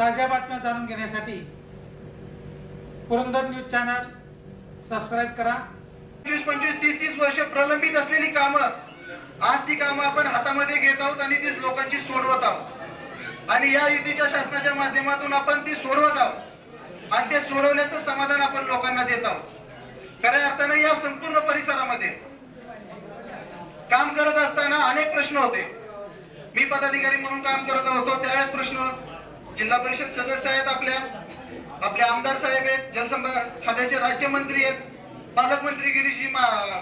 ताज्या बातम्या जाणून घेण्यासाठी पुरंदर न्यूज चॅनल सबस्क्राईब करा. पंचवीस पंचवीस तीस तीस वर्ष प्रलंबित असलेली कामं आज ती कामं आपण हातामध्ये घेत आहोत आणि ती लोकांची सोडवत आहोत. आणि या युतीच्या शासनाच्या माध्यमातून आपण ती सोडवत आहोत. आणि ते सोडवण्याचं समाधान आपण लोकांना देत आहोत. खऱ्या अर्थानं या संपूर्ण परिसरामध्ये काम करत असताना अनेक प्रश्न होते. मी पदाधिकारी म्हणून काम करत होतो त्यावेळेस प्रश्न जिल्हा परिषद सदस्य आहेत आपल्या. आपले आमदार साहेब आहेत जलसंपदा खात्याचे राज्यमंत्री आहेत पालकमंत्री गिरीशजी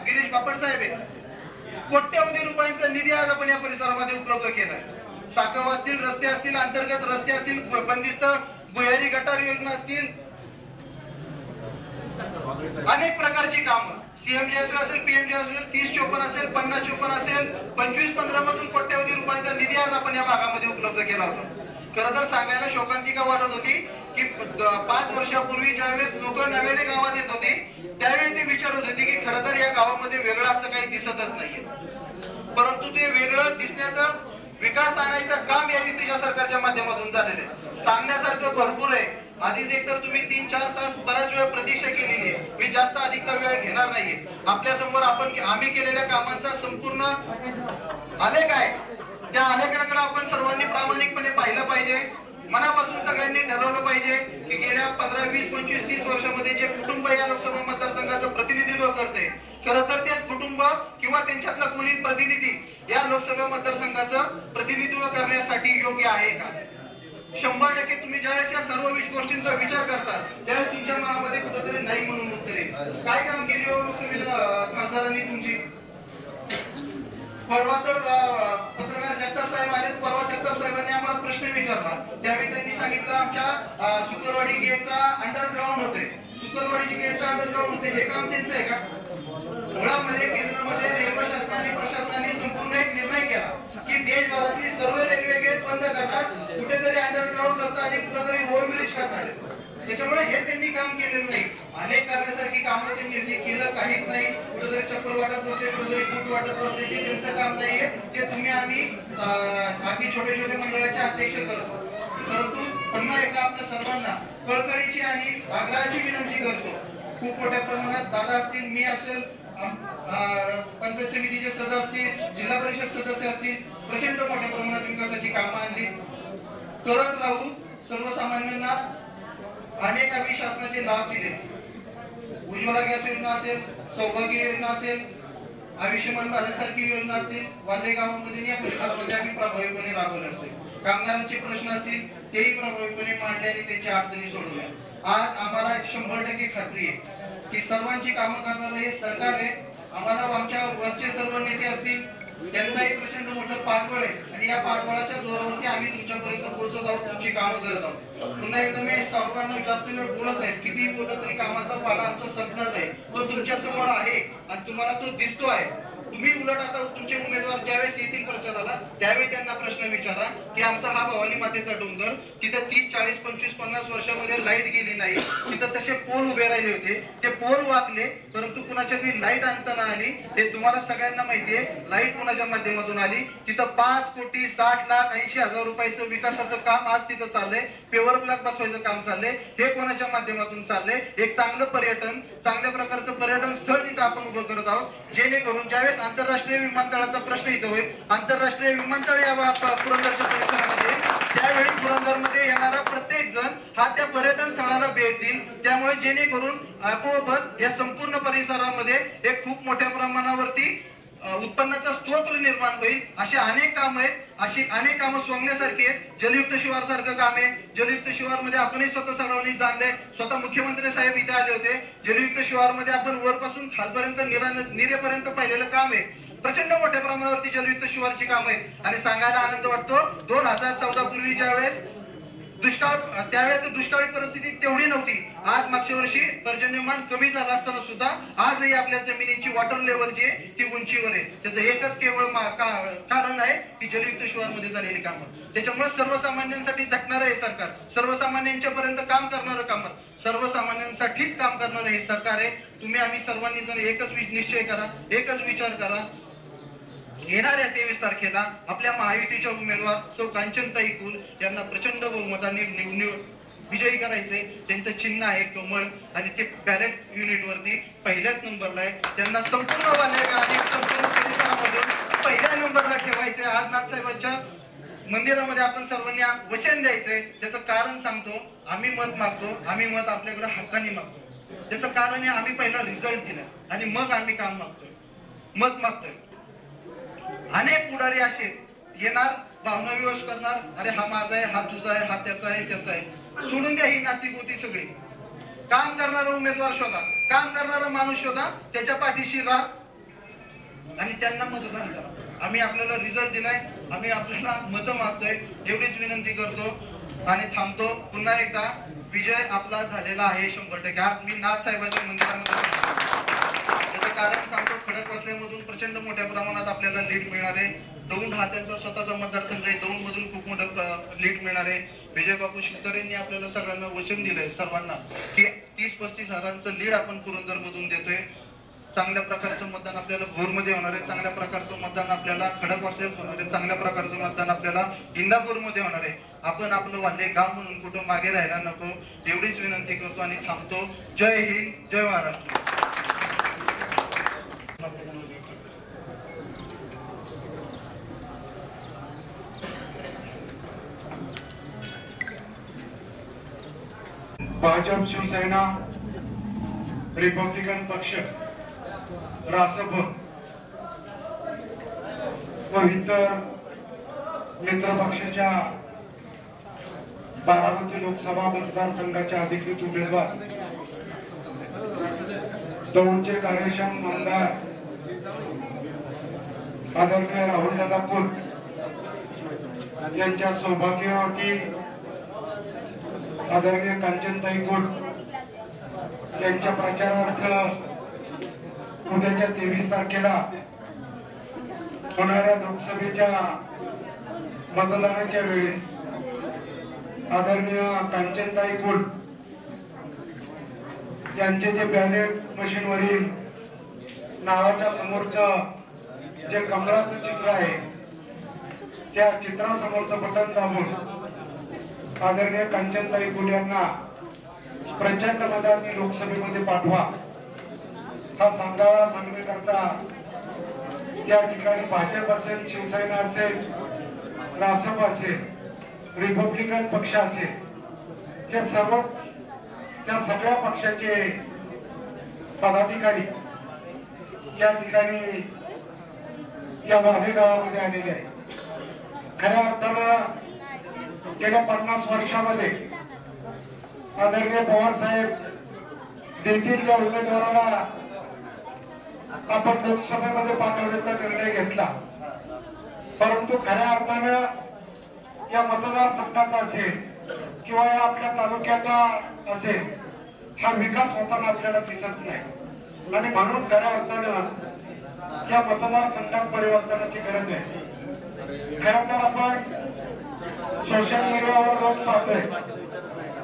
गिरीश बापट साहेब आहेत. कोट्यवधी रुपयांचा निधी आज आपण या परिसरामध्ये उपलब्ध केलाय. साकव असतील रस्ते असतील अंतर्गत रस्ते असतील बंदिस्त भुयारी गटार योजना असतील. अनेक प्रकारची कामं. सीएमजीएस असेल पीएमजी असेल तीस चोपन्न असेल पन्नास चोपन्न असेल पंचवीस पंधरा मधून कोट्यवधी रुपयांचा निधी आज आपण या भागामध्ये उपलब्ध केला होता. खरं तर सांगायला शोकांतिका वाटत होती की पाच वर्षापूर्वी ज्यावेळेस लोक नव्याने गावात येत होते त्यावेळी ते विचारत होते की खरं तर या गावामध्ये वेगळं असं काही दिसतच नाहीये. परंतु ते वेगळं दिसण्याचं विकास आणायचं काम या युतीच्या सरकारच्या माध्यमातून झालेलं आहे. सांगण्यासारखं भरपूर आहे. आधीच एक तर तुम्ही तीन चार तास बराच वेळ प्रतीक्षा केलेली आहे. मी जास्त अधिकचा वेळ घेणार नाहीये. आपल्यासमोर आपण आम्ही केलेल्या कामांचा संपूर्ण आलेख आहे. त्या आलेखाकडे आपण सर्वांनी प्रामाणिकपणे पाहिलं पाहिजे. मनापासून सगळ्यांनी ठरवलं पाहिजे की गेल्या पंधरा वीस पंचवीस तीस वर्षामध्ये जे कुटुंब या लोकसभा मतदारसंघाचं प्रतिनिधित्व करते खरं तर ते कुटुंब किंवा त्यांच्यातला कोणी प्रतिनिधी या लोकसभा मतदारसंघाचं प्रतिनिधित्व करण्यासाठी योग्य आहे का? शंभर टक्के तुम्ही ज्यावेळेस या सर्व गोष्टींचा विचार करता त्यावेळेस तुमच्या मनामध्ये कुठेतरी नाही म्हणून उत्तर. काय काम केली हो लोकसभेला खासदारांनी तुमची? परवा तर पत्रकार जगताप साहेब आले परवा जगताप साहेबांनी आम्हाला प्रश्न विचारला. त्यावेळी त्यांनी सांगितलं आमच्या सुकरवाडी गेटचा अंडरग्राऊंड होते सुकरवाडी गेटचा अंडरग्राऊंड होते हे काम त्यांचं आहे का? मुळामध्ये केंद्रामध्ये रेल्वे शासनाने प्रशासनाने संपूर्ण एक निर्णय केला की देशभरातली सर्व रेल्वे गेट बंद करतात. कुठेतरी अंडरग्राऊंड रस्ता आणि कुठेतरी ओव्हरब्रिज करतात. त्याच्यामुळे हे त्यांनी काम केलेलं नाही. अनेक करण्यासारखी कामं त्यांनी ते केलं काहीच नाही. कुठेतरी चप्पल वाटत नसते कुठेतरी बूट वाटत नसते ते त्यांचं काम नाहीये ते तुम्ही आम्ही अं, अगदी छोटे छोटे मंडळाचे अध्यक्ष करतो. परंतु पुन्हा एकदा आपल्या सर्वांना कळकळीची आणि आग्रहाची विनंती करतो. खूप मोठ्या प्रमाणात दादा असतील मी असेल पंचायत समितीचे सदस्य असतील जिल्हा परिषद सदस्य असतील प्रचंड मोठ्या प्रमाणात विकासाची कामं आणली. करत राहून सर्वसामान्यांना अनेक आम्ही शासनाचे लाभ दिले. उज्ज्वला गॅस योजना असेल सौभाग्य योजना असेल आयुष्यमान भारत सारखी योजना असतील वाल्हे गावामध्ये या परिसरामध्ये आम्ही प्रभावीपणे राबवले असेल. कामगारांचे प्रश्न असतील तेही प्रभावीपणे मांडले आणि त्यांच्या अडचणी सोडवल्या. आज आम्हाला शंभर टक्के खात्री आहे की सर्वांची कामं करणारं हे सरकार आहे. आम्हाला आमच्या वरचे सर्व नेते असतील त्यांचा एक प्रचंड मोठं पाठबळ आहे. आणि या पाठबळाच्या जोरावरती आम्ही तुमच्यापर्यंत पोहोचत आहोत तुमची कामं करत आहोत. पुन्हा एकदा मी सावकारांना जास्त वेळ बोलत आहे कितीही बोलत तरी कामाचा पाडा आमचा संपणार नाही. तो तुमच्यासमोर आहे आणि तुम्हाला तो दिसतो आहे. तुम्ही उलट आता तुमचे उमेदवार ज्यावेळेस येतील प्रचाराला त्यावेळी त्यांना प्रश्न विचारा की आमचा हा भवानी मातेचा डोंगर तिथं तीस चाळीस पंचवीस पन्नास वर्षामध्ये लाइट गेली नाही. तिथं तसे पोल उभे राहिले होते. ते पोल वाकले परंतु कुणाच्या तरी लाइट आणताना आली हे तुम्हाला सगळ्यांना माहिती आहे. लाइट कुणाच्या माध्यमातून आली? तिथं पाच कोटी साठ लाख ऐंशी हजार रुपयाचं विकासाचं काम आज तिथं चाललंय. पेवर ब्लॉक बसवायचं काम चाललंय. हे कोणाच्या माध्यमातून चाललंय? एक चांगलं पर्यटन चांगल्या प्रकारचं पर्यटन स्थळ तिथं आपण उभं करत आहोत. जेणेकरून ज्यावेळेस आंतरराष्ट्रीय विमानतळाचा प्रश्न इथं होईल. आंतरराष्ट्रीय विमानतळ या पुरंदरच्या परिसरामध्ये. त्यावेळी पुरंदरमध्ये येणारा प्रत्येक जण हा त्या पर्यटन स्थळाला भेट देईल. त्यामुळे जेणेकरून आपोआपच या संपूर्ण परिसरामध्ये एक खूप मोठ्या प्रमाणावरती उत्पन्नाचा स्तोत्र निर्माण होईल. अशी अनेक काम आहेत. अशी अनेक कामं सोंगण्यासारखी आहेत. जलयुक्त शिवार सारखं काम आहे. जलयुक्त शिवारमध्ये आपणही स्वतः सर्वांनी जाणले स्वतः मुख्यमंत्री साहेब इथे आले होते. जलयुक्त शिवारमध्ये आपण वरपासून खालपर्यंत निरेपर्यंत पाहिलेलं काम आहे. प्रचंड मोठ्या प्रमाणावरती जलयुक्त शिवारची काम आहेत. आणि सांगायला आनंद वाटतो दोन हजार चौदा पूर्वी ज्या वेळेस दुष्काळ त्यावेळेस दुष्काळी परिस्थिती तेवढी नव्हती. आज मागच्या वर्षी पर्जन्यमान कमी झालं असताना सुद्धा आजही आपल्या जमिनीची वॉटर लेवल जी आहे ती उंचीवर आहे. त्याचं एकच केवळ कारण आहे की जलयुक्त शिवारमध्ये झालेली कामं. त्याच्यामुळे सर्वसामान्यांसाठी झटणारं हे सरकार. सर्वसामान्यांच्या पर्यंत काम करणारं काम. सर्वसामान्यांसाठीच काम करणारं हे सरकार आहे. तुम्ही आम्ही सर्वांनी जर एकच निश्चय करा एकच विचार करा येणाऱ्या तेवीस तारखेला आपल्या महायुतीच्या उमेदवार सो कांचनताई कुल यांना प्रचंड बहुमताने विजयी करायचे. त्यांचं चिन्ह आहे कमळ आणि ते बॅलेट युनिट वरती पहिल्याच नंबरला आहे. त्यांना संपूर्ण संपूर्ण पहिल्या नंबरला ठेवायचे. आज नाथसाहेबांच्या मंदिरामध्ये आपण सर्वांनी वचन द्यायचंय त्याचं कारण सांगतो. आम्ही मत मागतो. आम्ही मत आपल्याकडे हक्काने मागतो. त्याचं कारण आहे आम्ही पहिला रिझल्ट दिला. आणि मग आम्ही काम मागतोय. मत मागतोय. अनेक पुढारी असे येणार भावना विवश करणार अरे हा माझा आहे हा तुझा आहे हा त्याचा आहे त्याचा आहे. सोडून द्या ही नाती गोती सगळी. काम करणारा उमेदवार शोधा काम करणारा माणूस शोधा त्याच्या पाठीशी राहा. आणि त्यांना मतदान करा. आम्ही आपल्याला रिझल्ट दिलाय आम्ही आपल्याला मतं मागतोय एवढीच विनंती करतो आणि थांबतो. पुन्हा एकदा विजय आपला झालेला आहे शंभर टक्के. आज मी नाथ साहेबांच्या मंदिरामध्ये कारण सांगतो खडक वसल्यामधून प्रचंड मोठ्या प्रमाणात आपल्याला लीड मिळणार. आहे दौंड हा त्यांचा स्वतःचा मतदारसंघ आहे. दौंड मधून खूप मोठं लीड मिळणार. आहे विजय बापू यांनी आपल्याला सगळ्यांना वचन दिलंय सर्वांना की तीस पस्तीस हजारांचं लीड आपण पुरंदर मधून देतोय. चांगल्या प्रकारचं मतदान आपल्याला भोरमध्ये होणार आहे. चांगल्या प्रकारचं मतदान आपल्याला खडक वासल्यात होणार आहे. चांगल्या प्रकारचं मतदान आपल्याला इंदापूरमध्ये होणार आहे. आपण आपलं वाल्ले गाव म्हणून कुठं मागे राहायला नको. एवढीच विनंती करतो आणि थांबतो. जय हिंद जय महाराष्ट्र. भाजप शिवसेना रिपब्लिकन पक्ष रासप व इतर मित्र पक्षाच्या बारामती लोकसभा मतदारसंघाचे अधिकृत उमेदवार दौंडचे कार्यक्षम आमदार आदरणीय राहुलदादा कुल यांच्या सौभाग्यवती आदरणीय कांचनताई गुट यांच्या प्रचारार्थ उद्याच्या तेवीस तारखेला होणाऱ्या लोकसभेच्या मतदानाच्या वेळेस आदरणीय कांचनताई गुट यांचे जे बॅलेट मशीनवरील नावाच्या समोरचं जे कमळाचं चित्र आहे त्या चित्रासमोरचं बटन दाबून आदरणीय कांचनताई गुल यांना प्रचंड मतांनी लोकसभेमध्ये पाठवा. हा सांगावा सांगण्याकरता या ठिकाणी भाजप असेल शिवसेना असेल रासप असेल रिपब्लिकन पक्ष असेल या सर्व त्या सगळ्या पक्षाचे पदाधिकारी या ठिकाणी या वाघे गावामध्ये आलेले आहे खऱ्या अर्थानं गेल्या पन्नास वर्षामध्ये आदरणीय पवार साहेब देतील त्या उमेदवाराला आपण लोकसभेमध्ये पाठवण्याचा निर्णय घेतला. परंतु खऱ्या अर्थानं या मतदारसंघाचा असेल किंवा या आपल्या तालुक्याचा असेल हा विकास होताना आपल्याला दिसत नाही. आणि म्हणून खऱ्या अर्थानं या मतदारसंघात परिवर्तनाची गरज आहे. खरं तर आपण सोशल मीडियावर रोज पाहतोय.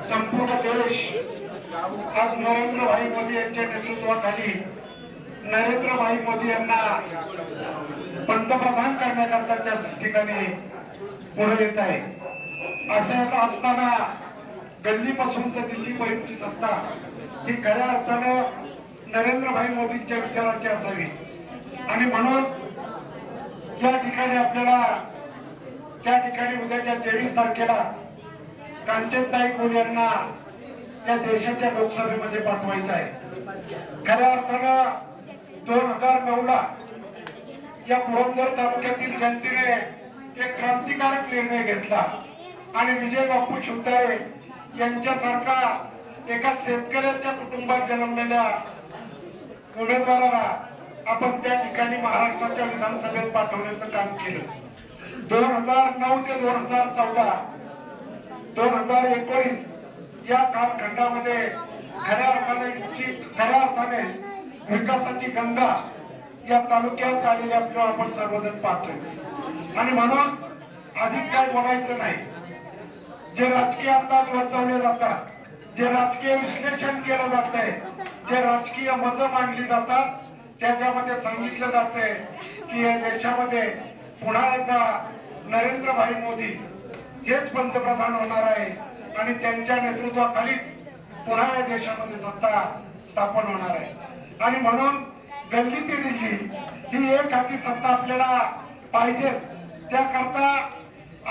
संपूर्ण देश आज नरेंद्र भाई मोदी यांच्या नेतृत्वाखाली नरेंद्र भाई मोदी यांना पंतप्रधान करण्याकरता त्या ठिकाणी पुढे येत आहे. असं असताना गल्लीपासून तर दिल्लीपर्यंतची सत्ता ही खऱ्या अर्थानं नरेंद्र भाई मोदींच्या विचाराची असावी. आणि म्हणून या ठिकाणी आपल्याला त्या ठिकाणी उद्याच्या तेवीस तारखेला कांचनताई कुल यांना या देशाच्या लोकसभेमध्ये पाठवायचं आहे. खऱ्या अर्थानं दोन हजार नऊ ला या पुरंदर तालुक्यातील जनतेने एक क्रांतिकारक निर्णय घेतला आणि विजय बापू शिवतारे यांच्यासारखा एका शेतकऱ्याच्या कुटुंबात जन्मलेल्या उमेदवाराला आपण त्या ठिकाणी महाराष्ट्राच्या विधानसभेत पाठवण्याचं काम केलं. दोन हजार नऊ ते दोन हजार चौदा दोन हजार एकोणीस या कालखंडामध्ये खऱ्या अर्थाने खऱ्या अर्थाने विकासाची गंगा या तालुक्यात आलेली आपल्याला आपण सर्वजण पाहतोय. आणि म्हणून अधिक काय बोलायचं नाही. जे राजकीय अंदाज वर्तवले जातात जे राजकीय विश्लेषण केलं जात आहे जे राजकीय मतं मांडली जातात त्याच्यामध्ये सांगितलं जाते की या देशामध्ये पुन्हा एकदा नरेंद्रभाई मोदी हेच पंतप्रधान होणार आहे आणि त्यांच्या नेतृत्वाखालीच पुन्हा या देशामध्ये सत्ता स्थापन होणार आहे. आणि म्हणून गल्ली ते दिल्ली ही एक हाती सत्ता आपल्याला पाहिजे. त्याकरता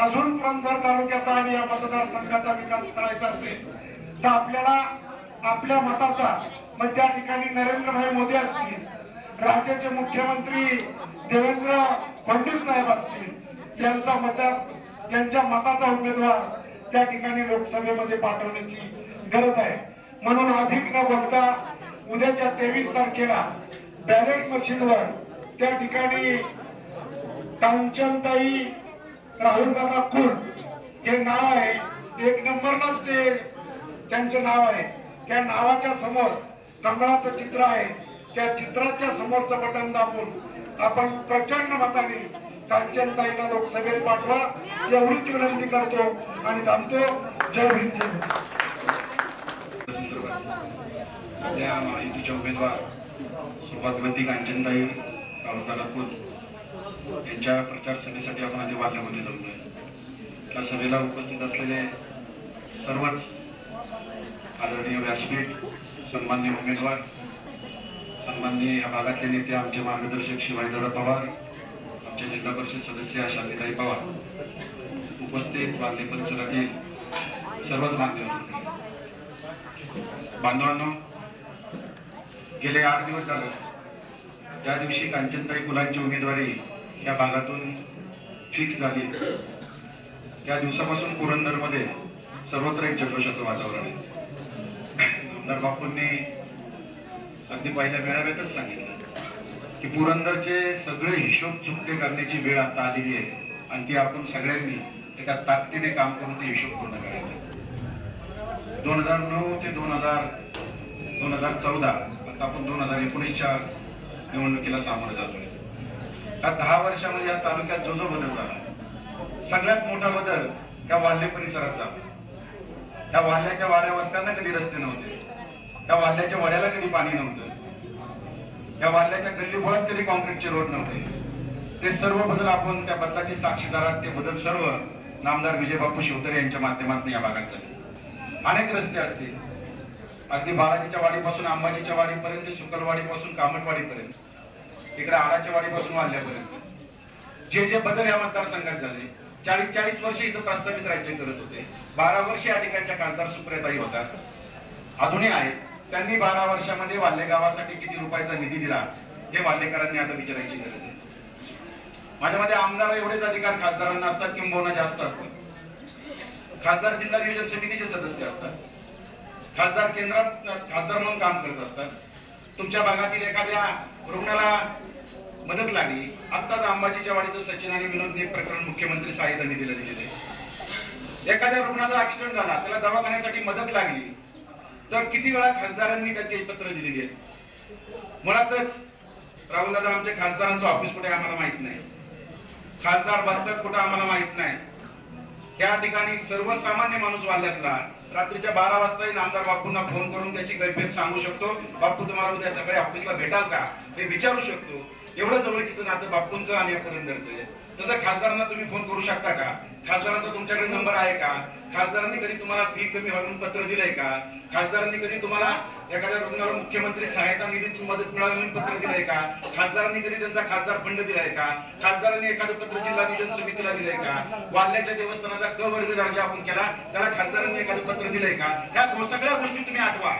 अजून पुरंदर तालुक्याचा आणि या मतदारसंघाचा विकास करायचा असेल तर आपल्याला आपल्या मताचा मग त्या ठिकाणी नरेंद्रभाई मोदी असतील राज्याचे मुख्यमंत्री देवेंद्र फडणवीस साहेब असतील यांचा मतदार यांच्या मताचा उमेदवार त्या ठिकाणी लोकसभेमध्ये पाठवण्याची गरज आहे. म्हणून अधिक न बोलता उद्याच्या तेवीस तारखेला बॅलेट मशीनवर त्या ठिकाणी कांचनताई राहुलदादा कुल हे नाव आहे. एक नंबरलाच ते त्यांचे नाव आहे. त्या नावाच्या समोर कमळाचं चित्र आहे. त्या चित्राच्या समोरचं बटन दाबून आपण प्रचंड मताने कांचनताईला लोकसभेत पाठवा. एवढीच विनंती करतो आणि थांबतो. जय हिंद. जय महाराष्ट्र. सध्या महायुतीच्या उमेदवार सुरुवातवरती कांचनताई तालुका नागपूर यांच्या प्रचार सभेसाठी आपण आधी वाद्यामध्ये जमलोय त्या सभेला उपस्थित असलेले सर्वच आदरणीय व्यासपीठ सन्मान्य उमेदवार सन्माननीय या भागातले नेते आमचे मार्गदर्शक शिवाजीदादा पवार आमचे जिल्हा परिषद सदस्य शांतीताई पवार उपस्थित बांधले परिसरातील सर्वच बांधव बांधवांनो गेले आठ दिवस झाले. त्या दिवशी कांचनताई फुलांची उमेदवारी या भागातून फिक्स झाली. त्या दिवसापासून पुरंदरमध्ये सर्वत्र एक जल्लोषाचं वातावरण आहे. बापूंनी अगदी पहिल्या मेळाव्यातच सांगितलं. की पुरंदरचे सगळे हिशोब चुकते करण्याची वेळ आता आलेली आहे. आणि ती आपण सगळ्यांनी एका ताकदीने काम करून ते हिशोब पूर्ण करायचा दोन हजार नऊ ते दोन हजार दोन हजार चौदा आता आपण दोन हजार एकोणीसच्या निवडणुकीला सामोरं जातोय. या दहा वर्षामध्ये या तालुक्यात जो जो बदल झाला सगळ्यात मोठा बदल त्या वाल्हे परिसरात झाला. त्या वाल्ह्याच्या वाड्या वस्त्यांना कधी रस्ते नव्हते. त्या वाल्ल्याच्या वड्याला कधी पाणी नव्हतं. त्या वाल्ह्याच्या गल्लीबोळात कधी कॉन्क्रीटचे रोड नव्हते. ते सर्व बदल आपण त्या बदलाचे साक्षीदार ते बदल सर्व नामदार विजयबापू शिवतरे यांच्या माध्यमातून या भागात झाले. अनेक रस्ते असतील. अगदी बालाजीच्या वाडीपासून अंबाजीच्या वाडीपर्यंत शुकलवाडीपासून कामटवाडीपर्यंत इकडे आडाच्या वाडीपासून वाढल्यापर्यंत जे जे बदल या मतदारसंघात झाले चाळीस चाळीस वर्ष इथं प्रस्तावित राज्य करत होते. बारा वर्ष या ठिकाणच्या खासदार सुप्रियाताई होतात. अजूनही आहेत. त्यांनी बारा वर्षामध्ये वाल्हे गावासाठी किती रुपयाचा निधी दिला हे वाल्हेकरांनी आता विचारायची गरज आहे. माझ्या मध्ये आमदार एवढेच अधिकार खासदारांना असतात किंबहुना जास्त असतात. खासदार जिल्हा नियोजन समितीचे सदस्य असतात. खासदार केंद्रात खासदार म्हणून काम करत असतात. तुमच्या भागातील एखाद्या रुग्णाला मदत लागली आत्ताच अंबाजीच्या वाडीचं सचिन आणि विनोदने प्रकरण मुख्यमंत्री सहायता निधीला दिलेले आहे. एखाद्या रुग्णाचा ऍक्सिडेंट झाला त्याला दवाखान्यासाठी मदत लागली तर किती वेळा खासदारांनी त्याची पत्र दिलेली आहेत मुळातच राहुल दादा आमच्या खासदारांचं ऑफिस कुठे आम्हाला माहीत नाही. खासदार बसतात कुठं आम्हाला माहीत नाही. त्या ठिकाणी सर्वसामान्य माणूस वाल्यातला रात्रीच्या बारा वाजता आमदार बापूंना फोन करून त्याची गैफेत सांगू शकतो. बापू तुम्हाला उद्या सकाळी ऑफिसला भेटाल का? हे विचारू शकतो. एवढं जवळकीचं नातं बापूंचं आणि या आहे. तसं खासदारांना तुम्ही फोन करू शकता का? खासदारांचा तुमच्याकडे नंबर आहे का? खासदारांनी कधी तुम्हाला फी कमी म्हणून पत्र दिलंय का? खासदारांनी कधी तुम्हाला एखाद्या रुग्णाला मुख्यमंत्री सहायता निधी मदत मिळावी म्हणून पत्र दिलंय का? खासदारांनी कधी त्यांचा खासदार फंड दिलाय का? खासदारांनी एखादं पत्र जिल्हा नियोजन समितीला दिलंय का? वाल्याच्या देवस्थानाचा क वर्ग दर्जा आपण केला त्याला खासदारांनी एखादं पत्र दिलंय का? ह्या सगळ्या गोष्टी तुम्ही आठवा.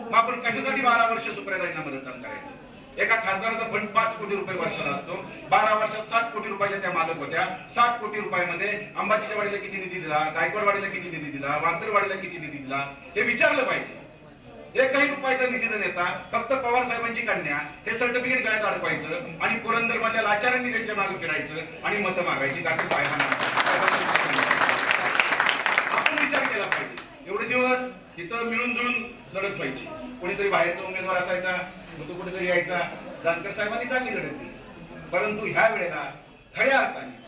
मग आपण कशासाठी बारा वर्ष सुप्रियाताईंना मदत करायचं एका खासदाराचा फंड पाच कोटी रुपये वर्षाला असतो. बारा वर्षात सात कोटी रुपयाच्या त्या मालक होत्या. सात कोटी रुपयामध्ये अंबाजीच्या वाडीला किती निधी दिला? गायकवाडवाडीला किती निधी दिला? वांतरवाडीला किती निधी दिला? हे विचारलं पाहिजे. एकही रुपयाचा निधी न देता फक्त पवार साहेबांची कन्या हे सर्टिफिकेट गळ्यात अडकवायचं आणि पुरंदर मधल्या लाचारांनी त्यांच्या मागे फिरायचं आणि मतं मागायची. ताकद साहेबांना आपण विचार केला पाहिजे. एवढे दिवस इथं मिळून जुळून लढत व्हायची. कोणीतरी बाहेरचा उमेदवार असायचा मग तो कुठेतरी यायचा. जानकर साहेबांनी चांगली लढत दिली. परंतु ह्या वेळेला खऱ्या अर्थाने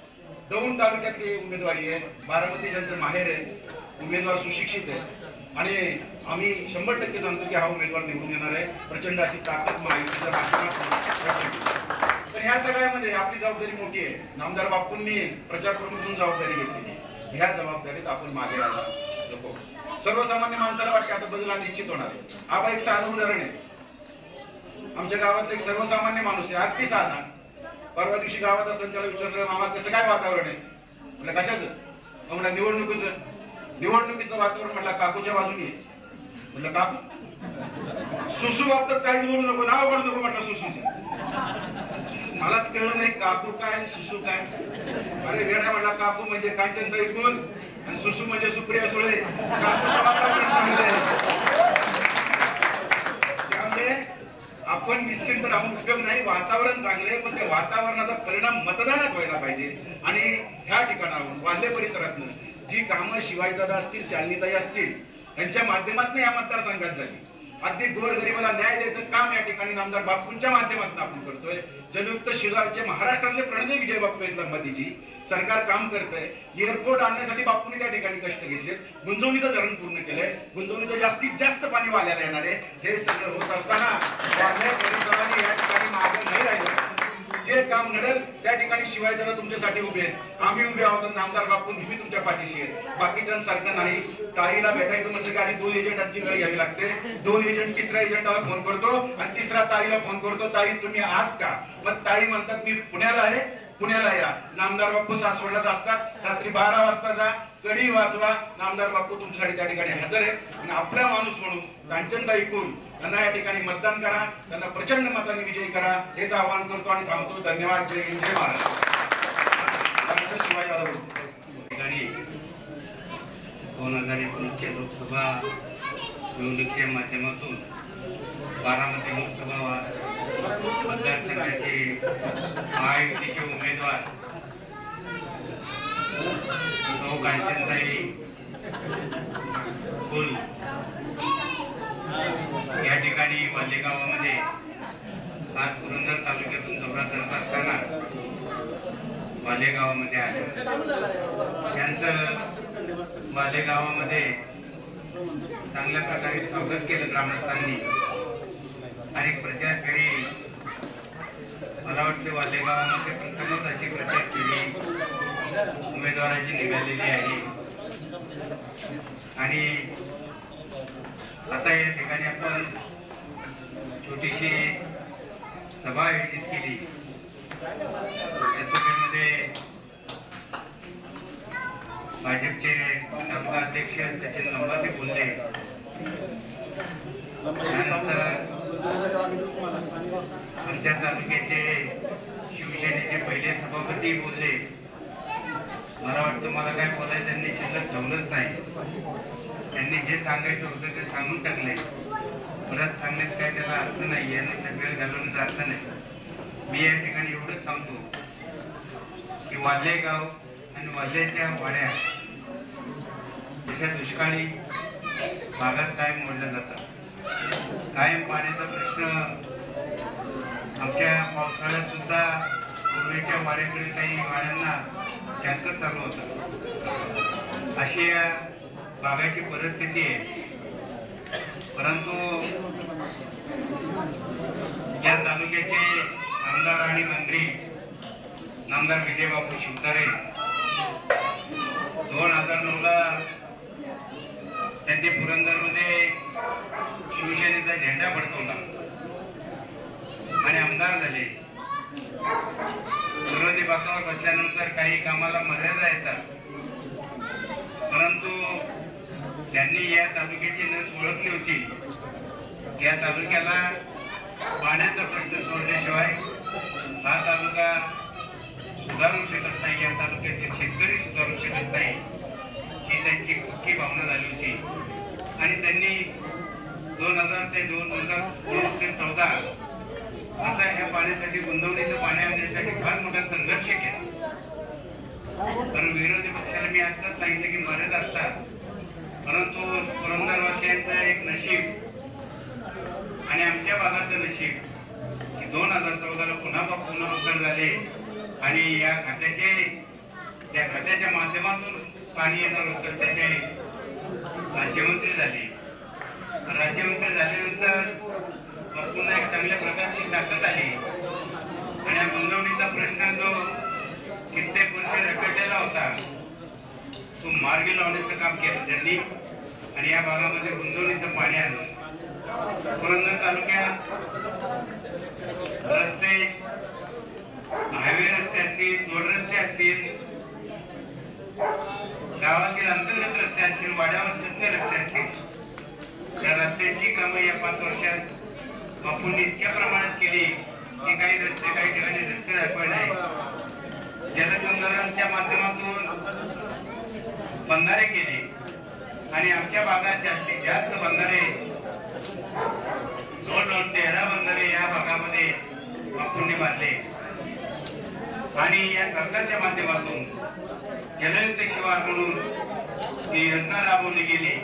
दौंड तालुक्यातली उमेदवारी आहे. बारामती ज्यांचं माहेर आहे उमेदवार सुशिक्षित आहे. आणि आम्ही शंभर टक्के सांगतो की हा उमेदवार निवडून येणार आहे. प्रचंड अशी ताकद महायुतीच्या तर ह्या सगळ्यामध्ये आपली जबाबदारी मोठी आहे. नामदार बापूंनी प्रचार प्रमुख म्हणून जबाबदारी घेतली ह्या जबाबदारीत आपण मागे यायला नको. सर्वसामान्य माणसाला वाटते आता बदल निश्चित होणार आहे. हा एक साधं उदाहरण आहे. आमच्या गावातला एक सर्वसामान्य माणूस आहे अगदी साधा परवा दिवशी गावात असताना त्याला विचारलं मामा कसं काय वातावरण आहे? म्हटलं कशाचं? म्हणलं निवडणुकीचं. निवडणुकीचं वातावरण? म्हटलं काकूच्या बाजूने आहे. म्हटलं काकू? सुसू बाबतीत काहीच बोलू नको नाव बोलू नको म्हटलं सुसूचं. मलाच कळलं नाही काकू काय सुसू काय. अरे वेळा म्हटला काकू म्हणजे कांचनताई कोण आणि सुसू म्हणजे सुप्रिया सुळे. काकूचं वातावरण चांगलं आहे. आपण निश्चिंत राहून उपयोग नाही. वातावरण चांगले आहे, पण त्या वातावरणाचा परिणाम मतदानात व्हायला पाहिजे. आणि ह्या ठिकाणाहून वाल्हे परिसरातून जी कामं शिवाजीदादा असतील शालिनीताई असतील यांच्या माध्यमातून या मतदारसंघात झाली. अगदी गोरगरिबाला न्याय द्यायचं काम या ठिकाणी नामदार बापूंच्या माध्यमातून आपण करतोय. जलयुक्त शिलारचे महाराष्ट्रातले प्रणय विजय बापू आहेत मोदीजी. सरकार काम करतंय. एअरपोर्ट आणण्यासाठी बापूंनी त्या ठिकाणी कष्ट घेतले. गुंजवणीचं धरण पूर्ण केलंय. गुंजवणीचं जास्तीत जास्त पाणी वाल्याला येणार आहे. हे सगळं होत असताना या ठिकाणी मागे नाही राहिलं. जे काम घडेल त्या ठिकाणी शिवाय त्याला तुमच्यासाठी उभे आहेत. आम्ही उभे आहोत आमदार नामदार बापू नेहमी तुमच्या पाठीशी आहेत. बाकीच्यांसारखं नाही. ताईला भेटायचं म्हणजे आधी दोन एजंटांची वेळ घ्यावी लागते. दोन एजंट तिसऱ्या एजंटाला फोन करतो आणि तिसरा ताईला फोन करतो ताई तुम्ही आहात का? मग ताई म्हणतात मी पुण्याला आहे. पुण्याला या. नामदार बापू सासवडलाच असतात. रात्री बारा वाजता जा. कडी वाजवा. नामदार बापू तुमच्यासाठी त्या ठिकाणी हजर आहे आणि आपला माणूस म्हणून कांचनता ऐकून त्यांना या ठिकाणी मतदान करा. त्यांना प्रचंड मताने विजयी करा. हेच आवाहन करतो आणि थांबतो. धन्यवाद. जय हिंद. जय महाराज शिवाजी यादव दोन हजार एकोणीसच्या लोकसभा निवडणुकीच्या माध्यमातून बारामती लोकसभा मतदारसंघाचे महायुतीचे उमेदवार सौ कांचनताई या ठिकाणी मालेगावामध्ये आज पुरंदर तालुक्यातून दौरा करत असताना मालेगावामध्ये आले. त्यांचं मालेगावामध्ये चांगल्या प्रकारे स्वागत केलं ग्रामस्थांनी. आणि प्रचार फेरी मला वाटते वालेगावामध्ये पण प्रथमच अशी प्रचार केली उमेदवाराची निघालेली आहे. आणि आता या ठिकाणी आपण छोटीशी सभा आयोजित केली. या सभेमध्ये भाजपचे तालुका अध्यक्ष सचिन लंबाते बोलले. त्यानंतर आमच्या तालुक्याचे शिवसेनेचे पहिले सभापती बोलले. मला वाटतं मला काय बोलायचं त्यांनी शिल्लक ठेवलंच नाही. त्यांनी जे सांगायचं होतं ते सांगून टाकले. परत सांगण्यात काय त्याला अर्थ नाही याने वेळ घालवण्याचा अर्थ नाही. मी या ठिकाणी एवढंच सांगतो की वाल्हे गाव आणि वाल्ह्याच्या वाड्या त्याच्या दुष्काळी भागात कायम मोडल्या जातात. कायम पाण्याचा प्रश्न आमच्या पावसाळ्यात सुद्धा पूर्वीच्या वाड्याकडे काही वाड्यांना टँकर चालू होता. अशी या भागाची परिस्थिती आहे. परंतु या तालुक्याचे आमदार आणि मंत्री नामदार विजयबाबू शिवतारे दोन हजार नऊला त्यांनी पुरंदरमध्ये शिवसेनेचा झेंडा फडकवला. आणि आमदार झाले. विरोधी बाकावर बसल्यानंतर काही कामाला मर्यादा येतात. परंतु त्यांनी या तालुक्याची नस ओळखली होती. या तालुक्याला पाण्याचा प्रश्न सोडल्याशिवाय हा तालुका सुधारू शकत नाही या तालुक्यातील शेतकरी सुधारू शकत नाही ही त्यांची पक्की भावना झाली होती. आणि त्यांनी दोन हजार ते दोन हजार दोन ते चौदा असा ह्या पाण्यासाठी गुंतवणीचं पाणी आणण्यासाठी फार मोठा संघर्ष केला. कारण विरोधी पक्षाला मी आताच सांगितलं की मर्यादा असतात. परंतु पुरंदरवासियांचं एक नशीब आणि आमच्या भागाचं नशीब की दोन हजार चौदाला पुन्हा पुन्हा उत्तर झाले आणि या खात्याचे या खात्याच्या माध्यमातून पाणी येणार होतं त्याचे राज्यमंत्री झाले. राज्यमंत्री झाल्यानंतर पुन्हा एक चांगल्या प्रकारची ताकद आली आणि या नोंदवणीचा प्रश्न जो कित्येक वर्ष रखडलेला होता तो मार्गी लावण्याचं काम केलं त्यांनी. आणि या भागामध्ये गुंतवणुकीचं पाणी आलं पुरंदर तालुक्यात रस्ते हायवे रस्ते असतील जोड रस्ते असतील गावातील अंतर्गत रस्ते असतील वाड्यावर रस्ते असतील. त्या रस्त्यांची कामं या पाच वर्षात बापूंनी इतक्या प्रमाणात केली की काही रस्ते काही ठिकाणी रस्ते दाखवले नाही. जलसंधारणच्या माध्यमातून बंधारे केले. आणि आमच्या भागात जास्तीत जास्त बंधारे जवळजवळ तेरा बंधारे या भागामध्ये बापूंनी बांधले आणि या सरकारच्या माध्यमातून जलयुक्त शिवार म्हणून जी योजना राबवली गेली.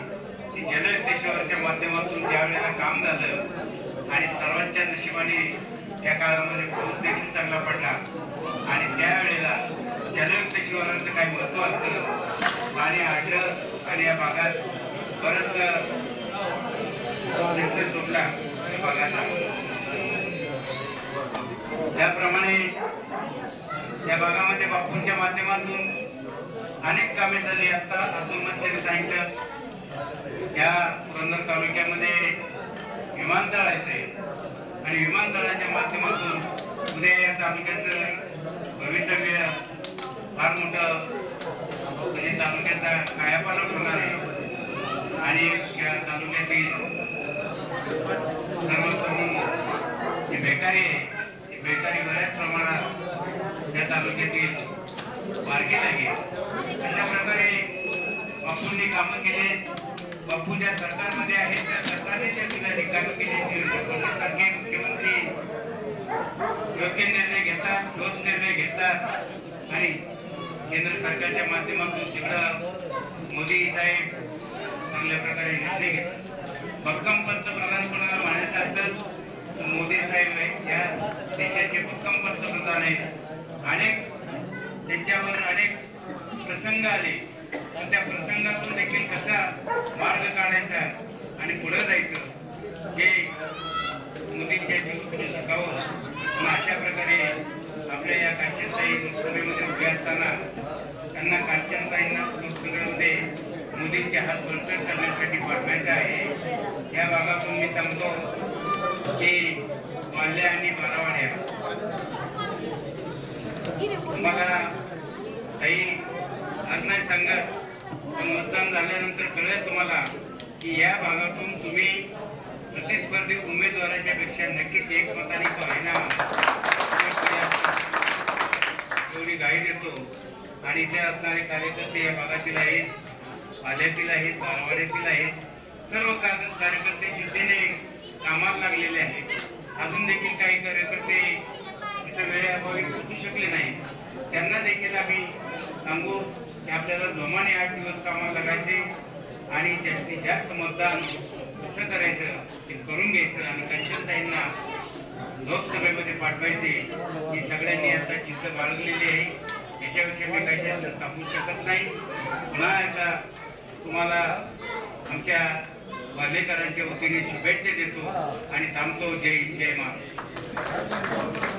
ती जलयुक्त शिवारच्या माध्यमातून ज्यावेळेला काम झालं आणि सर्वांच्या नशिबाने त्या काळामध्ये पाऊस देखील चांगला पडला. आणि त्यावेळेला जलयुक्त शिवाराचं काही महत्त्व असतं. आणि आढळ आणि या भागात बरंच जोडला सुटला भागाचा त्याप्रमाणे या भागामध्ये बापूंच्या माध्यमातून अनेक कामे झाली. आता अतुल मस्तेने सांगितलं या पुरंदर तालुक्यामध्ये विमानतळ आहे ते. आणि विमानतळाच्या माध्यमातून पुणे या तालुक्याचं भवितव्य फार मोठं म्हणजे तालुक्याचा कायापालट होणार आहे आणि या तालुक्याची सर्व जी बेकारी आहे ती बेकारी बऱ्याच प्रमाणात या तालुक्यातील मार्गी लागेल अशा प्रकारे बापूंनी कामं केले बापू ज्या सरकारमध्ये आहेत त्या सरकारने त्या ठिकाणी काम केले सारखे मुख्यमंत्री योग्य निर्णय घेतात दोन निर्णय घेतात. आणि केंद्र सरकारच्या माध्यमातून तिकडं मोदी साहेब चांगल्या प्रकारे निर्णय घेतात. भक्कम पंतप्रधान कोणाला म्हणायचं असेल तर मोदी साहेब आहेत. या देशाचे भक्कम पंतप्रधान आहेत. अनेक त्यांच्यावर अनेक प्रसंग आले. त्या प्रसंगातून देखील कसा मार्ग काढायचा आणि पुढे जायचं हे मोदींच्या जीवनातून शिकावं आणि अशा प्रकारे आपल्या या कांचनताई लोकसभेमध्ये उभे असताना त्यांना कांचनताईंना लोकसभेमध्ये जनतेचे हात बळकट करण्यासाठी पाठवायचे आहे. या भागातून मी सांगतो की माल्या आणि बारावाड्या तुम्हाला काही आज नाही सांगत. पण मतदान झाल्यानंतर कळेल तुम्हाला की या भागातून तुम्ही प्रतिस्पर्धी उमेदवाराच्या पेक्षा नक्कीच एक मताने तो आहे ना एवढी गाई देतो. आणि इथे असणारे कार्यकर्ते या भागातील आहेत पाल्यातील आहेत दारवाड्यातील आहेत. सर्व कार्यकर्ते जिद्दीने कामाला लागलेले आहेत. अजून देखील काही कार्यकर्ते इथं वेळेअभावी पोहोचू शकले नाही त्यांना देखील आम्ही सांगू की आपल्याला जोमाने आठ दिवस कामाला लागायचे आणि जास्तीत जास्त मतदान कसं करायचं ते करून घ्यायचं आणि कंचनताईंना लोकसभेमध्ये पाठवायचे ही सगळ्यांनी आता चिंत बाळगलेली आहे. याच्याविषयी मी काही जास्त सांगू शकत नाही. पुन्हा एकदा तुम्हाला आमच्या वालेकरांच्या वतीने शुभेच्छा देतो आणि थांबतो. जय जय महाराज.